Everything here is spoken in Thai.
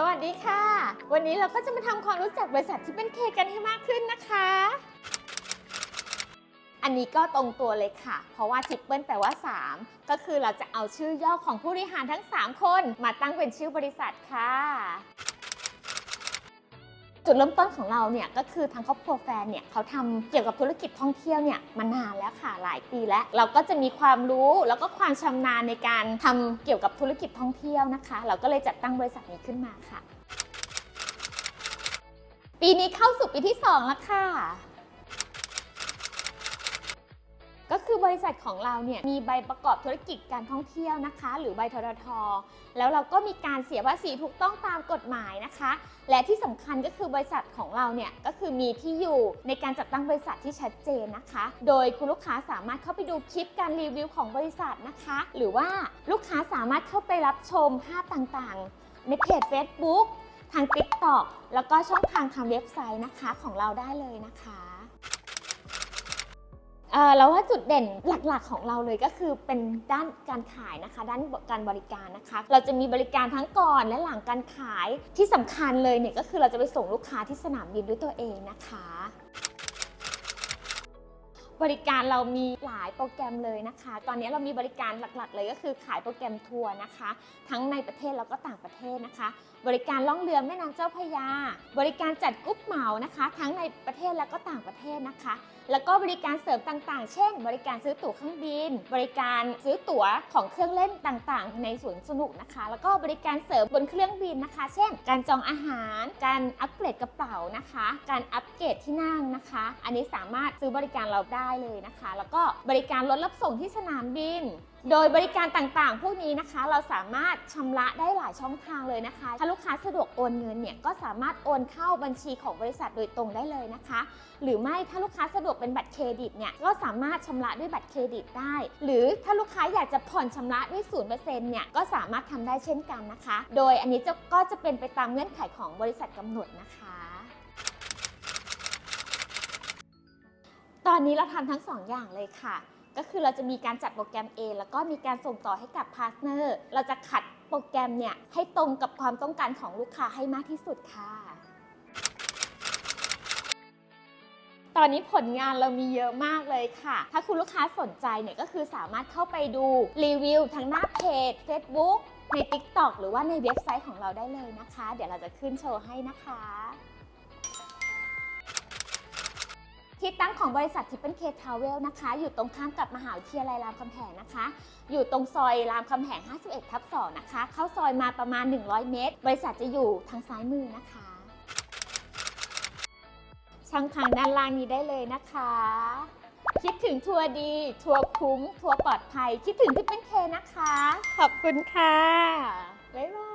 สวัสดีค่ะ วันนี้เราก็จะมาทำความรู้จักบริษัทที่เป็นเคกันให้มากขึ้นนะคะ อันนี้ก็ตรงตัวเลยค่ะ เพราะว่าทิปเปิลแปลว่า 3 ก็คือเราจะเอาชื่อย่อของผู้บริหารทั้ง 3 คน มาตั้งเป็นชื่อบริษัทค่ะ จุดเริ่มต้นของเราเนี่ยก็คือทางครอบครัวแฟนเนี่ยเขาทำเกี่ยวกับธุรกิจท่องเที่ยวเนี่ยมานานแล้วค่ะหลายปีแล้ว เราก็จะมีความรู้แล้วก็ความชำนาญในการทำเกี่ยวกับธุรกิจท่องเที่ยวนะคะ เราก็เลยจัดตั้งบริษัทนี้ขึ้นมาค่ะ ปีนี้เข้าสู่ปีที่ 2 แล้วค่ะ ก็คือบริษัทของเราเนี่ยมีใบประกอบธุรกิจการท่องเที่ยวนะคะ หรือใบทรทแล้วเราก็มีการเสียภาษีถูกต้องตามกฎหมายนะคะ และที่สำคัญก็คือบริษัทของเราเนี่ยก็คือมีที่อยู่ในการจัดตั้งบริษัทที่ชัดเจนนะคะ โดยคุณลูกค้าสามารถเข้าไปดูคลิปการรีวิวของบริษัทนะคะ หรือว่าลูกค้าสามารถเข้าไปรับชมภาพต่างๆ ในเพจ Facebook ทาง TikTok แล้วก็ช่องทางทางเว็บไซต์นะคะของเราได้เลยนะคะ เอ่อแล้วว่าจุดเด่นหลักๆของเราเลยก็คือเป็นด้านการขายนะคะ ด้านการบริการนะคะ เราจะมีบริการทั้งก่อนและหลังการขายที่สำคัญเลยเนี่ยก็คือเราจะไปส่งลูกค้าที่สนามบินด้วยตัวเองนะคะ บริการเรามีหลายโปรแกรมเลยนะคะ ตอนนี้เรามีบริการหลักๆ เลยก็คือขายโปรแกรมทัวร์นะคะ ทั้งในประเทศแล้วก็ต่างประเทศนะคะ บริการล่องเรือแม่น้ำเจ้าพระยา บริการจัดกรุ๊ปเหมานะคะ ทั้งในประเทศแล้วก็ต่างประเทศนะคะ แล้วก็บริการเสริมต่างๆ เช่น บริการซื้อตั๋วเครื่องบิน บริการซื้อตั๋วของเครื่องเล่นต่างๆ ในสวนสนุกนะคะ แล้วก็บริการเสริมบนเครื่องบินนะคะ เช่น การจองอาหาร การอัปเกรดกระเป๋านะคะ การอัปเกรดที่นั่งนะคะ อันนี้สามารถซื้อบริการเราได้เลยนะคะ แล้วก็บริการรถรับส่งที่สนามบิน โดยบริการต่างๆ พวกนี้นะคะ เราสามารถชำระได้หลายช่องทางเลยนะคะ ถ้าลูกค้าสะดวกโอนเงินเนี่ยก็สามารถโอนเข้าบัญชีของบริษัทโดยตรงได้เลยนะคะ หรือไม่ถ้าลูกค้าสะดวกเป็นบัตรเครดิตเนี่ยก็สามารถชำระด้วยบัตรเครดิตได้ หรือถ้าลูกค้าอยากจะผ่อนชำระด้วย0%เนี่ยก็สามารถทำได้เช่นกันนะคะ โดยอันนี้ก็จะเป็นไปตามเงื่อนไขของบริษัทกำหนดนะคะ ตอนนี้เราทำทั้งสองอย่างเลยค่ะ ก็คือเราจะมีการจัดโปรแกรมเองแล้วก็มีการส่งต่อให้กับพาร์ทเนอร์ เราจะขัดโปรแกรมเนี่ยให้ตรงกับความต้องการของลูกค้าให้มากที่สุดค่ะตอนนี้ผลงานเรามีเยอะมากเลยค่ะ ถ้าคุณลูกค้าสนใจเนี่ยก็คือสามารถเข้าไปดูรีวิวทั้งหน้าเพจ Facebook ใน TikTok หรือว่าในเว็บไซต์ของเราได้เลยนะคะ เดี๋ยวเราจะขึ้นโชว์ให้นะคะ ที่ตั้งของบริษัททิปเปิลเคทาวเวลนะคะ อยู่ตรงข้ามกับมหาวิทยาลัยรามคำแหงนะคะ อยู่ตรงซอยรามคำแหง 51 ทับ 2 นะคะ เข้าซอยมาประมาณ 100 เมตร บริษัทจะอยู่ทางซ้ายมือนะคะช่องทางด้านล่างนี้ได้เลยนะคะ คิดถึงทัวร์ดี ทัวร์คุ้ม ทัวร์ปลอดภัย คิดถึงทิปเปิลเคนะคะ ขอบคุณค่ะ บ๊ายบาย